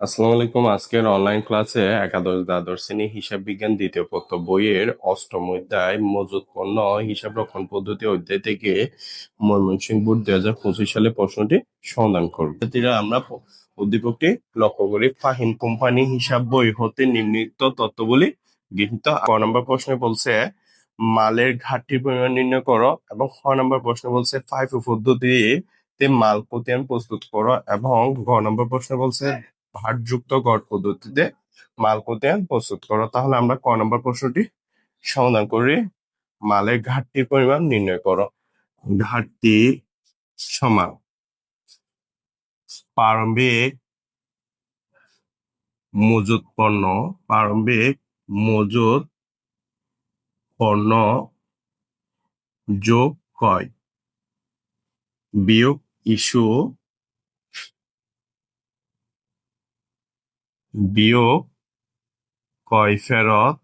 আসসালামু আলাইকুম। আজকের অনলাইন ক্লাসে একাদশ দ্বাদশ শ্রেণি হিসাব বিজ্ঞান দ্বিতীয় পত্র বইয়ের অষ্টম অধ্যায় মজুদ পণ্য হিসাব রক্ষণ পদ্ধতি অধ্যায় থেকে ময়মনসিংহ বোর্ড দুই হাজার পঁচিশ সালে প্রশ্নটি সমাধান করব। আমরা উদ্দীপকটি লক্ষ্য করি। ফাহিম কোম্পানি হিসাব বই হতে নিম্নলিখিত তথ্যগুলি গৃহীত। ক নম্বর প্রশ্নে বলছে, মালের ঘাটতির পরিমাণ নির্ণয় করো এবং খ নম্বর প্রশ্নে বলছে ফাইভ পদ্ধতিতে মাল প্রতিয়ান প্রস্তুত করো এবং ঘ নম্বর প্রশ্নে বলছে ভারযুক্ত গড় পদ্ধতিতে মাল প্রতিয়ান প্রস্তুত করো। তাহলে আমরা ক নম্বর প্রশ্নটি সমাধান করি। মালের ঘাটতির পরিমাণ নির্ণয় করো। ঘাটতি সমান প্রারম্ভিক মজুত পণ্য, প্রারম্ভিক মজুত পণ্য যোগ কয়। বিয়োগ ইস্যু বিয়োগ কয় ফেরত?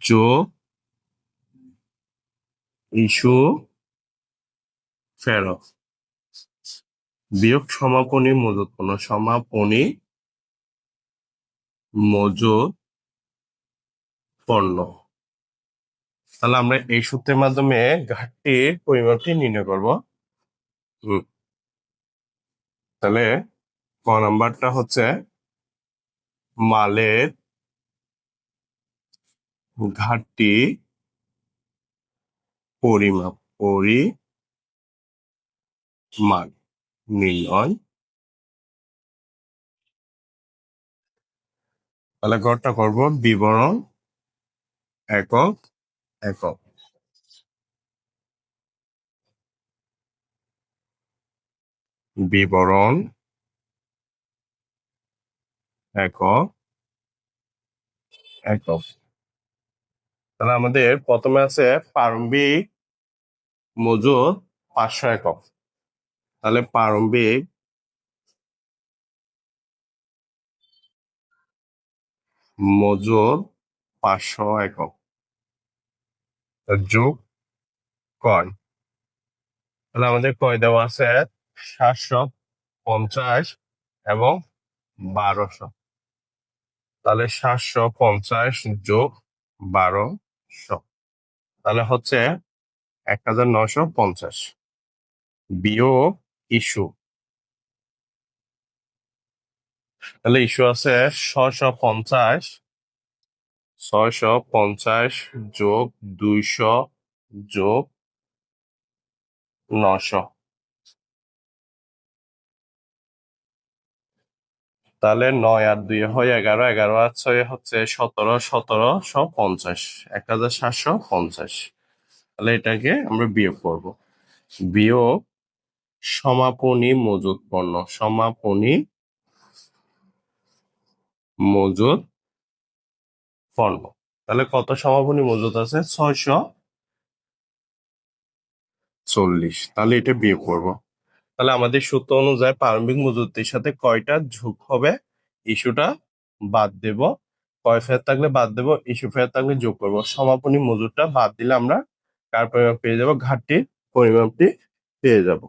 যোগ ইস্যু ফেরত। বিয়োগ সমাপনী মজুত পণ্য সমাপনী মজুত পণ্য তাহলে আমরা এই সূত্রের মাধ্যমে ঘাটতির পরিমাপটি নির্ণয় করব। তাহলে ক নাম্বারটা হচ্ছে মালের ঘাটতি পরিমাপ পরিমাপ নির্ণয়। তাহলে ঘরটা করব বিবরণ একক একক। বিবরণ একক একক। তাহলে আমাদের প্রথমে আছে প্রারম্ভিক মজুদ পাঁচশো একক। তাহলে প্রারম্ভিক মজুদ পাঁচশো একক। যোগ কয়। তাহলে আমাদের কয় দেওয়া আছে সাতশো পঞ্চাশ এবং বারোশো। তাহলে সাতশো পঞ্চাশ যোগ বারোশো। তাহলে হচ্ছে এক হাজার নশো পঞ্চাশ বিয়োগ ইস্যু। তাহলে ইস্যু আছে ছশো পঞ্চাশ, ছয়শো পঞ্চাশ যোগ দুইশো যোগ নশো তাহলে নয় আর দুই হয় এগারো এগারো আর ছয় হচ্ছে সতেরো সতেরোশো পঞ্চাশ, এক হাজার সাতশো পঞ্চাশ। তাহলে এটাকে আমরা বিয়োগ করব। বিয়োগ সমাপনী মজুত পণ্য, সমাপনী মজুত পণ্য। তাহলে কত সমাপনী মজুত আছে? ছয়শো চল্লিশ। তাহলে এটা বিয়োগ করব। তাহলে আমাদের সূত্র অনুযায়ী প্রারম্ভিক মজুতের সাথে কয়টা যোগ হবে? ইস্যুটা বাদ দেব। কয় ফেরত থাকলে বাদ দেব, ইস্যু ফেরত থাকলে যোগ করব। সমাপনী মজুরটা বাদ দিলে আমরা কার পরিমাপ পেয়ে যাব? ঘাটতির পরিমাপটি পেয়ে যাব।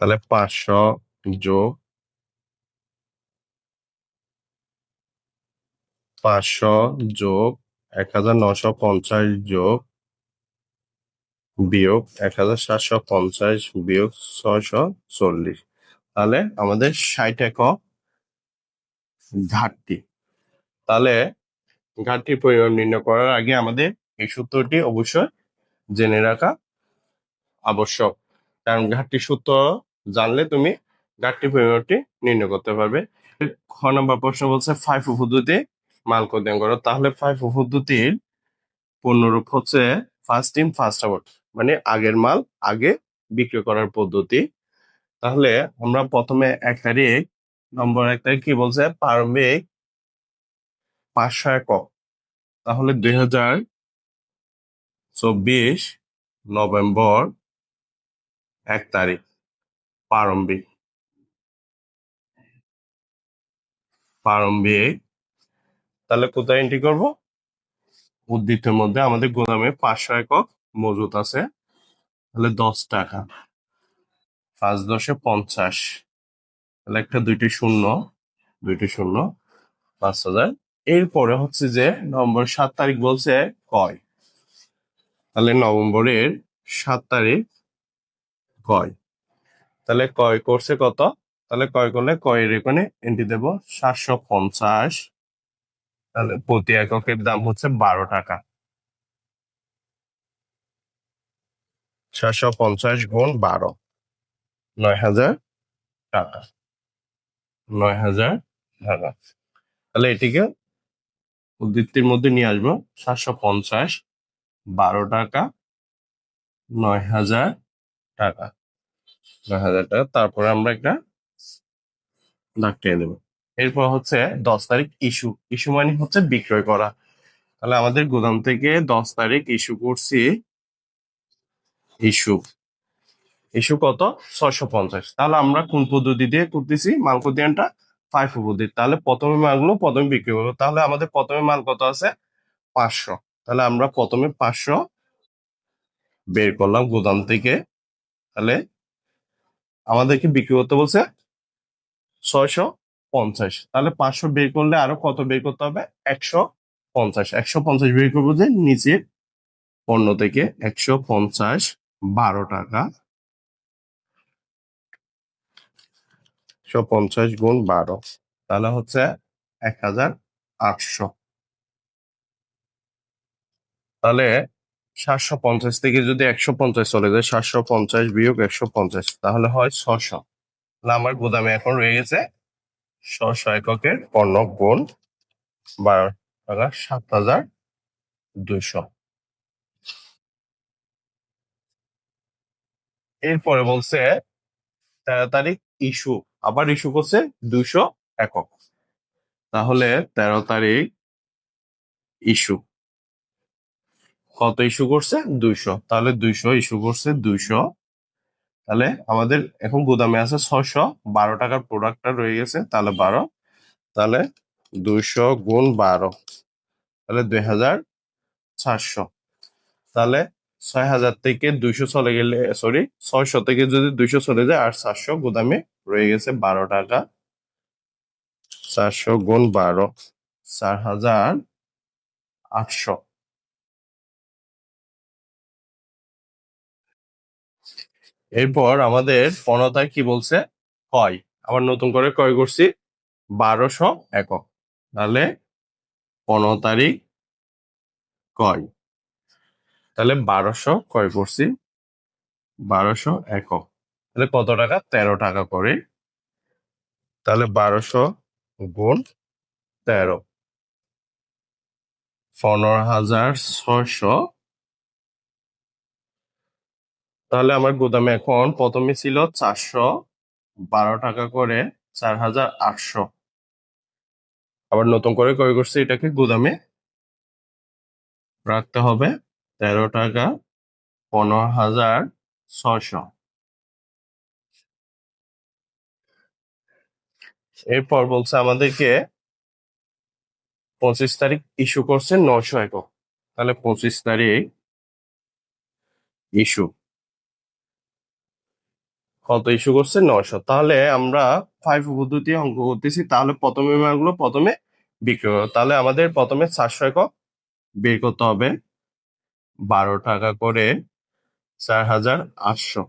তাহলে পাঁচশো যোগ পাঁচশো যোগ এক হাজার নশো পঞ্চাশ যোগ বিয়োগ এক হাজার সাতশো পঞ্চাশ বিয়োগ ছয়শো চল্লিশ। তাহলে আমাদের ষাট একক ঘাটতি। তাহলে ঘাটতির পরিমাণ নির্ণয় করার আগে আমাদের এই সূত্রটি অবশ্যই জেনে রাখা আবশ্যক। কারণ ঘাটতির সূত্র জানলে তুমি ঘাটতির পরিমাণটি নির্ণয় করতে পারবে। খ নম্বর প্রশ্ন বলছে ফাইভ পদ্ধতিতে মাল কোদিং করো, তাহলে ফাইভ পদ্ধতির পূর্ণরূপ হচ্ছে ফার্স্ট ইন ফার্স্ট আউট মানে আগের মাল আগে বিক্রি করার পদ্ধতি। তাহলে আমরা প্রথমে এক তারিখ, নম্বর এক তারিখ কি বলছে? প্রারম্ভিক পাঁচশো একক তাহলে দুই হাজার চব্বিশ নভেম্বর এক তারিখ, প্রারম্ভিক। প্রারম্ভিক তাহলে কোথায় এন্ট্রি করব? উদ্বৃত্তের মধ্যে আমাদের গোদামে পাঁচশো একক মজুত আছে। তাহলে দশ টাকা। পাঁচ দশে পঞ্চাশ। তাহলে একটা দুইটি শূন্য দুইটি শূন্য, পাঁচ হাজার। এরপরে হচ্ছে যে নভেম্বর সাত তারিখ বলছে কয়? তাহলে নভেম্বরের সাত তারিখ কয়? তাহলে কয় করছে কত? তাহলে কয় করলে কয়ের এখানে এন্ট্রি দেব সাতশো পঞ্চাশ। তাহলে প্রতি এককের দাম হচ্ছে বারো টাকা। সাতশো পঞ্চাশ গুণ বারো নয় হাজার টাকা। নয় হাজার টাকা। তাহলে এটিকে উদ্বৃত্তির মধ্যে নিয়ে আসব। সাতশো পঞ্চাশ, বারো টাকা নয় হাজার টাকা। নয় হাজার টাকা, তারপরে আমরা একটা দাগ টেনে দেবো এরপর হচ্ছে দশ তারিখ ইস্যু। ইস্যু মানে হচ্ছে বিক্রয় করা। তাহলে আমাদের গোদাম থেকে দশ তারিখ ইস্যু করছি। ইস্যু। ইস্যু কত? ছয়শো পঞ্চাশ। তাহলে আমরা কোন পদ্ধতি দিয়ে করতেছি? মাল কদিয়ানটা ফাইভ পদ্ধতি। তাহলে প্রথমে মালগুলো প্রথমে বিক্রি করব। তাহলে আমাদের প্রথমে মাল কত আছে? পাঁচশো। তাহলে আমরা প্রথমে পাঁচশো বের করলাম গোদাম থেকে। তাহলে আমাদেরকে বিক্রি করতে বলছে ছয়শো পঞ্চাশ। তাহলে পাঁচশো বের করলে আরও কত বের করতে হবে? একশো পঞ্চাশ। একশো পঞ্চাশ বের করব যে নিচের পণ্য থেকে একশো পঞ্চাশ বারো টাকা। একশো পঞ্চাশ গুণ বারো, তাহলে হচ্ছে এক হাজার আটশো। তাহলে সাতশো পঞ্চাশ থেকে যদি একশো পঞ্চাশ চলে যায়, সাতশো পঞ্চাশ বিয়োগ একশো পঞ্চাশ, তাহলে হয় ছশো আমার গোদামে এখন রয়ে গেছে ছশো এককের পণ্য গুণ বারো টাকা সাত হাজার দুইশো। এরপরে বলছে, তেরো তারিখ ইস্যু, আবার ইস্যু করছে দুইশো একক। তাহলে তেরো তারিখ ইস্যু। কত ইস্যু করছে? দুইশো। তাহলে দুইশো, ইস্যু করছে দুইশো তাহলে আমাদের এখন গুদামে আছে ছশো বারো টাকার প্রোডাক্টটা রয়ে গেছে, তাহলে বারো। তাহলে দুইশো গুণ বারো, তাহলে দুই হাজার চারশো। তাহলে ছয় হাজার থেকে দুইশো চলে গেলে সরি ছয়শো থেকে যদি দুইশো চলে যায়, আর চারশো গুদামে রয়ে গেছে বারো টাকা। চারশো গুণ বারো, চার হাজার আটশো। এরপর আমাদের পণতায় কি বলছে? কয়। আবার নতুন করে কয় করছি। বারোশো একক। তাহলে পনেরো তারিখ কয়। তাহলে বারোশো কয় করছি? বারোশো একক। তাহলে কত টাকা? তেরো টাকা করে। তাহলে বারোশো গুণ তেরো। পনেরো হাজার ছয়শো তাহলে আমার গোদামে এখন প্রথমে ছিল চারশো বারো টাকা করে চার হাজার আটশো। আবার নতুন করে কয় করছে এটাকে গোদামে। রাখতে হবে তেরো টাকা পনেরো হাজার ছয়শো। এরপর বলছে আমাদেরকে পঁচিশ তারিখ ইস্যু করছে নশো একক। তাহলে পঁচিশ তারিখ ইস্যু। কত ইস্যু করছে? নশো তাহলে আমরা ফাইভ পদ্ধতি অঙ্ক করতেছি, তাহলে প্রথমে মালগুলো প্রথমে বিক্রি করব তাহলে আমাদের প্রথমে চারশো একক বের করতে হবে। বারো টাকা করে চার হাজার আটশো।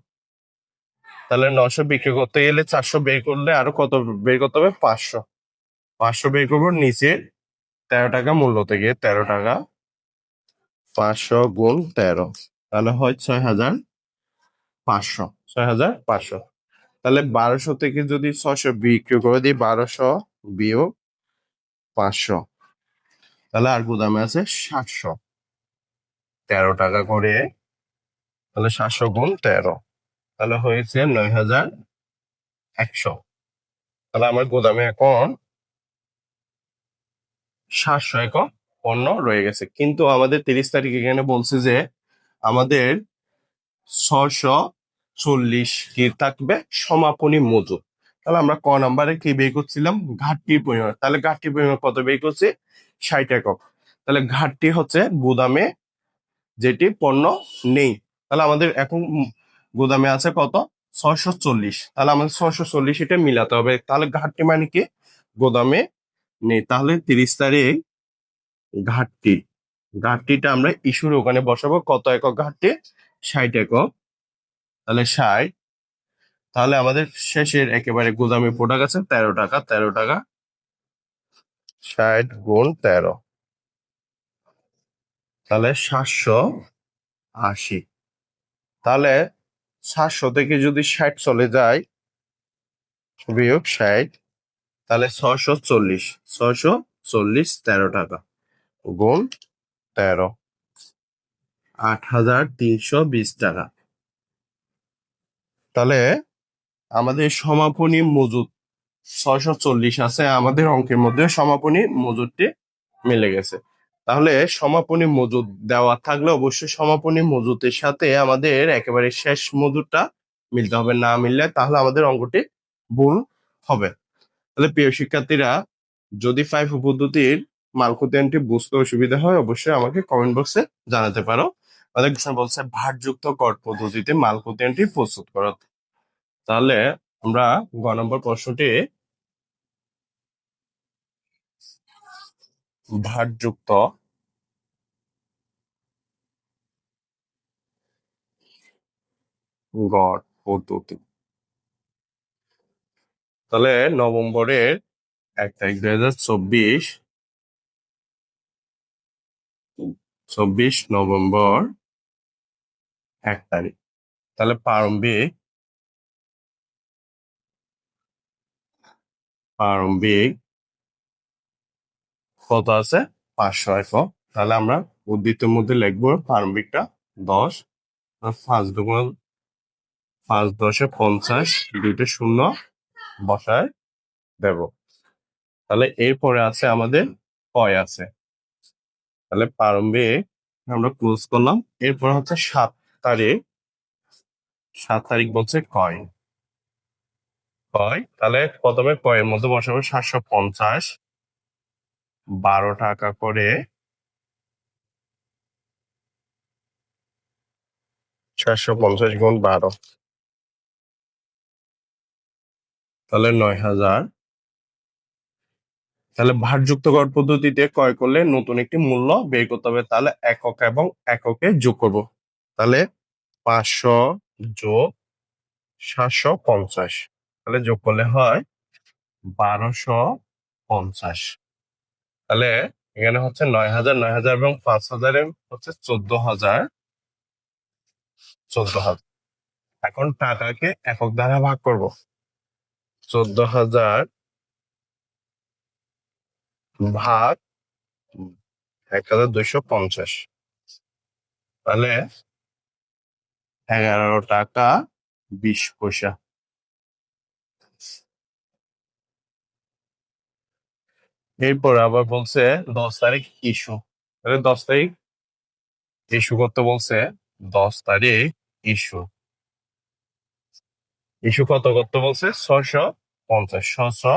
তাহলে নশো বিক্রি করতে গেলে চারশো বের করলে আরও কত বের করতে হবে? পাঁচশো। পাঁচশো বের করব নিচে তেরো টাকা মূল্য থেকে, তেরো টাকা পাঁচশো গুণ তেরো। তাহলে হয় ছয় হাজার পাঁচশো। ছয় হাজার পাঁচশো। তাহলে বারোশো থেকে যদি ছয়শো বিক্রি করে দিই, বারোশো বিয়োগ পাঁচশো। তাহলে আর গুদামে আছে সাতশো। তেরো টাকা করে, তাহলে সাতশো গুণ তেরো। তাহলে হয়েছে নয় হাজার একশো। তাহলে আমার গোদামে এখন সাতশো একক পণ্য রয়ে গেছে। কিন্তু আমাদের তিরিশ তারিখ এখানে বলছে যে আমাদের ছশো চল্লিশ কি থাকবে? সমাপনী মজুদ তাহলে আমরা ক নাম্বারে কি বের করছিলাম? ঘাটতির পরিমাণ। তাহলে ঘাটতির পরিমাণ কত বের করছি? ষাট একক। তাহলে ঘাটতি হচ্ছে গুদামে যেটি পণ্য নেই। তাহলে আমাদের এখন গুদামে আছে কত? ছয়শো চল্লিশ। তাহলে আমাদের ছয়শো চল্লিশ এটা মিলাতে হবে। তাহলে ঘাটতি মানে কি? গোদামে নেই। তাহলে তিরিশ তারিখ ঘাটতি। ঘাটতিটা আমরা ইস্যুর ওখানে বসাবো। কত একক ঘাটতি? ষাট একক। তাহলে ষাট। তাহলে আমাদের শেষের একেবারে গোদামে প্রোডাক্ট আছে তেরো টাকা তেরো টাকা। ষাট গুণ তেরো। তাহলে সাতশো আশি। তাহলে সাতশো থেকে যদি ষাট চলে যায়, বিয়োগ ষাট, তাহলে ছশো চল্লিশ। ছশো চল্লিশ, তেরো টাকা। গুণ তেরো। আট হাজার তিনশো বিশ টাকা। তাহলে আমাদের সমাপনী মজুদ ছয়শো চল্লিশ আছে, আমাদের অঙ্কের মধ্যে সমাপনী মজুদটি মিলে গেছে। তাহলে সমাপনী মজুদ দেওয়া থাকলে অবশ্যই সমাপনী মজুদের সাথে আমাদের একেবারে শেষ মজুদটা মিলতে হবে, না মিললে তাহলে আমাদের অঙ্কটি ভুল হবে। তাহলে প্রিয় শিক্ষার্থীরা, যদি ফাইভ পদ্ধতির মালকুতেনটি বুঝতে অসুবিধা হয়, অবশ্যই আমাকে কমেন্ট বক্সে জানাতে পারো। কোশ্চেন বলছে, ভারযুক্ত কর পদ্ধতিতে মালকুতেনটি প্রস্তুত করো। তাহলে আমরা গ নম্বর প্রশ্নটি, ভারযুক্ত গড় পদ্ধতি। তাহলে নভেম্বরের এক তারিখ দুই হাজার চব্বিশ চব্বিশ নভেম্বর এক তারিখ। তাহলে প্রারম্ভিক প্রারম্ভিক কত আছে? পাঁচশো একক তাহলে আমরা উদ্দীপ্তের মধ্যে লিখব প্রারম্ভিকটা দশ। পাঁচ দুগুণ পাঁচ দশে পঞ্চাশ দুইটা শূন্য বসায় দেব। তাহলে এরপরে আছে আমাদের কয় আছে? তাহলে প্রারম্ভিক আমরা ক্লোজ করলাম। এরপর হচ্ছে সাত তারিখ? সাত তারিখ বলছে কয়? কয়? তাহলে প্রথমে কয়ের মধ্যে বসাবো সাতশো পঞ্চাশ। বারো টাকা করে চারশো পঞ্চাশ গুণ বারো। তাহলে নয় হাজার। তাহলে ভারযুক্ত কর পদ্ধতিতে ক্রয় করলে নতুন একটি মূল্য বের করতে হবে। তাহলে একক এবং এককে যোগ করব। তাহলে পাঁচশো যোগ সাতশো পঞ্চাশ। তাহলে যোগ করলে হয় বারোশো পঞ্চাশ। তাহলে এখানে হচ্ছে নয় হাজার নয় হাজার এবং পাঁচ হাজারে হচ্ছে চোদ্দ হাজার চোদ্দ হাজার। এখন টাকাকে একক দ্বারা ভাগ করব। চোদ্দ হাজার ভাগ এক হাজার দুইশো পঞ্চাশ। তাহলে এগারো টাকা বিশ পয়সা। এরপর আবার বলছে দশ তারিখ ইস্যু। দশ তারিখ ইস্যু করতে বলছে দশ তারিখ ইস্যু। ইস্যু কত করতে বলছে? ছশো পঞ্চাশ ছশো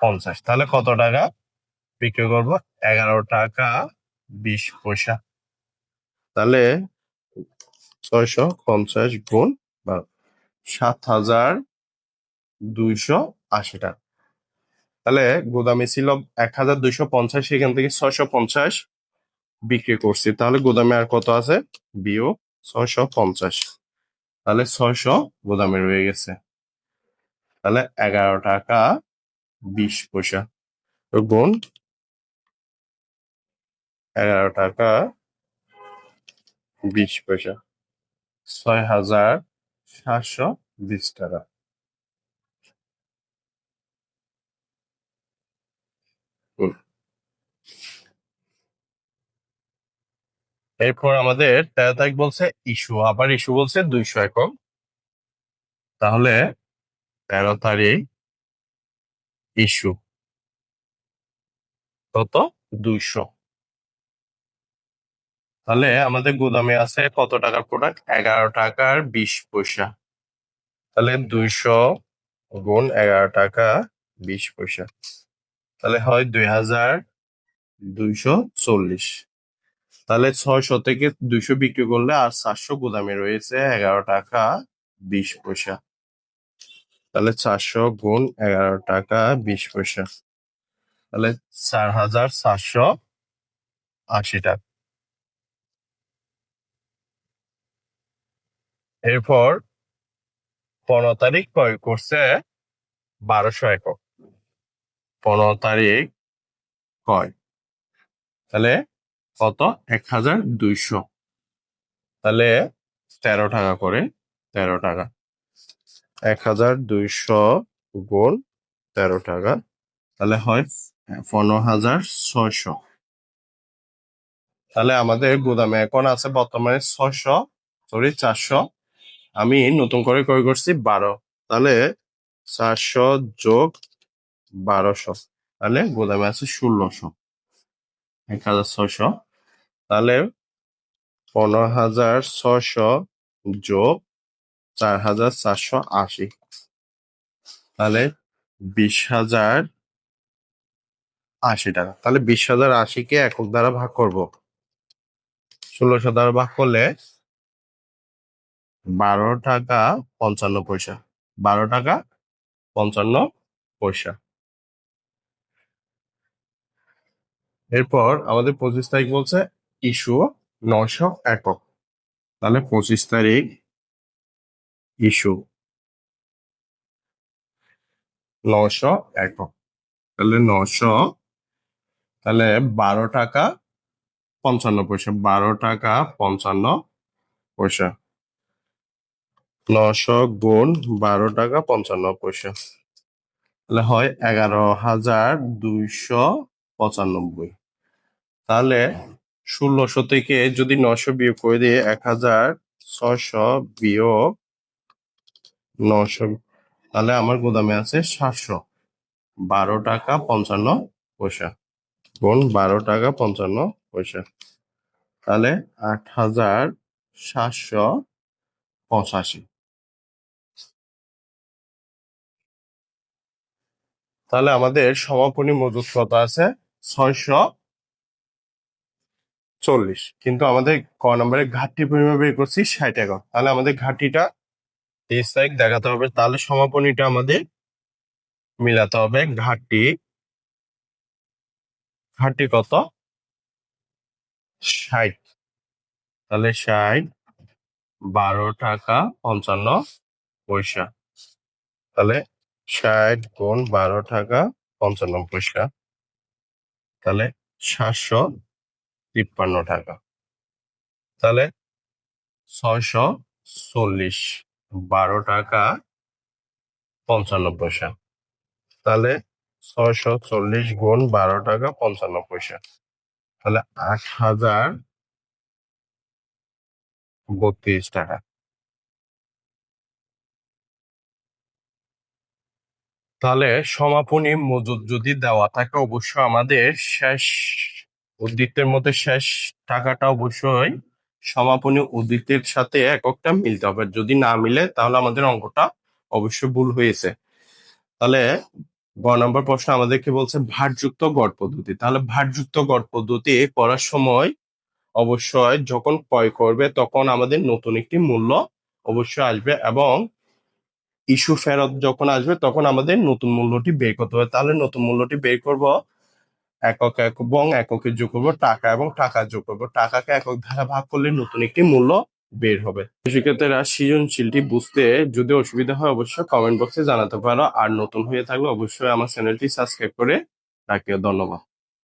পঞ্চাশ। তাহলে কত টাকা বিক্রি করব? এগারো টাকা বিশ পয়সা। তাহলে ছয়শো পঞ্চাশ গুণ বা সাত হাজার দুইশো আশি টাকা। তাহলে গোদামে ছিল এক হাজার দুইশো পঞ্চাশ, সেখান থেকে ছয়শো পঞ্চাশ বিক্রি করছি। তাহলে গোদামে আর কত আছে? বিও ছয়শো পঞ্চাশ। তাহলে ছয়শো গোদামে রয়ে গেছে। তাহলে এগারো টাকা বিশ পয়সা। গুণ এগারো টাকা বিশ পয়সা। ছয় হাজার সাতশো বিশ টাকা। এরপর আমাদের তেরো তারিখ বলছে ইস্যু, আবার ইস্যু বলছে দুইশো একক। তাহলে তেরো তারিখ ইস্যু। কত? দুইশো। তাহলে আমাদের গুদামে আছে কত টাকার প্রোডাক্ট এগারো টাকার বিশ পয়সা। তাহলে দুইশো গুণ এগারো টাকা বিশ পয়সা। তাহলে হয় দুই হাজার দুইশো চল্লিশ। তাহলে ছয়শো থেকে দুইশো বিক্রি করলে আর চারশো গুদামে রয়েছে এগারো টাকা বিশ পয়সা। তাহলে চারশো গুণ এগারো টাকা বিশ পয়সা। তাহলে চার হাজার চারশো আশি টাকা। এরপর পনেরো তারিখ ক্রয় করছে বারোশো একক। পনেরো তারিখ কয়? তাহলে কত? এক হাজার দুইশো। তাহলে তেরো টাকা করে তেরো টাকা। এক হাজার দুইশো গোল তেরো টাকা, তাহলে হয় পনেরো হাজার ছয়শো। তাহলে আমাদের গুদামে এখন আছে বর্তমানে ছয়শো, সরি, চারশো। আমি নতুন করে ক্রয় করছি বারো। তাহলে চারশো যোগ বারোশো। তাহলে গোদামে আছে ষোলোশো। এক হাজার ছশো তাহলে পনেরো হাজার ছশো যোগ চার হাজার চারশো আশি। তাহলে বিশ হাজার আশি টাকা। তাহলে বিশ হাজার আশিকে একক দ্বারা ভাগ করব। ষোলোশো দ্বারা ভাগ করলে বারো টাকা পঞ্চান্ন পয়সা। বারো টাকা পঞ্চান্ন পয়সা। এরপর আমাদের পঁচিশ তারিখ বলছে ইস্যু নশো একক। তাহলে পঁচিশ তারিখ ইস্যু নশো একক। তাহলে নশো তাহলে বারো টাকা পঞ্চান্ন পয়সা। বারো টাকা পঞ্চান্ন পয়সা। নশো গুণ বারো টাকা পঞ্চান্ন পয়সা। তাহলে হয় এগারো হাজার দুইশো পঁচানব্বই। তাহলে ষোলোশো থেকে যদি নশো বিয়োগ করে দিয়ে এক হাজার ছয়শো বিয়োগ নশো, তাহলে আমার গোদামে আছে সাতশো। বারো টাকা পঞ্চান্ন পয়সা। গুণ বারো টাকা পঞ্চান্ন পয়সা। তাহলে আট হাজার সাতশো পঁচাশি। তাহলে আমাদের সমাপনী মজুত কত আছে? ছয়শো চল্লিশ। কিন্তু আমাদের ক নম্বরে ঘাটতি পরিমাণ বের করছি ষাট টাকা তাহলে আমাদের ঘাটতিটা তেইশ তারিখ দেখাতে হবে। তাহলে সমাপনীটা আমাদের মিলাতে হবে। ঘাটতি ঘাটতি কত? ষাট। তাহলে ষাট, বারো টাকা পঞ্চান্ন পয়সা। তাহলে ষাট গুণ বারো টাকা পঞ্চান্ন পয়সা। তাহলে সাতশো তিপ্পান্ন টাকা। তাহলে ছয়শো চল্লিশ, বারো টাকা পঞ্চান্ন পয়সা। তাহলে ছয়শো চল্লিশ গুণ বারো টাকা পঞ্চান্ন পয়সা। তাহলে আট হাজার বত্রিশ টাকা। তাহলে সমাপনী মজুদ যদি দেওয়া থাকে অবশ্যই আমাদের শেষ উদ্বৃত্তের মধ্যে শেষ টাকাটা অবশ্যই সমাপনী উদ্বৃত্তের সাথে এককটা মিলতে হবে। যদি না মিলে তাহলে আমাদের অঙ্কটা অবশ্যই ভুল হয়েছে। তাহলে গ নম্বর প্রশ্ন আমাদেরকে বলছে ভারযুক্ত গড় পদ্ধতি। তাহলে ভারযুক্ত গড় পদ্ধতি করার সময় অবশ্যই যখন ক্রয় করবে তখন আমাদের নতুন একটি মূল্য অবশ্যই আসবে এবং ইস্যু ফেরত যখন আসবে, তখন আমাদের নতুন মূল্যটি বের করতে হবে। তাহলে নতুন মূল্যটি বের করব, একক এক এবং এককে যোগ করব, টাকা এবং টাকা যোগ করব। টাকাকে একক ধারা ভাগ করলে নতুন একটি মূল্য বের হবে। শিক্ষার্থীরা সৃজনশীলটি বুঝতে যদি অসুবিধা হয়, অবশ্যই কমেন্ট বক্সে জানাতে পারো। আর নতুন হয়ে থাকলে অবশ্যই আমার চ্যানেলটি সাবস্ক্রাইব করে রাখিও। ধন্যবাদ।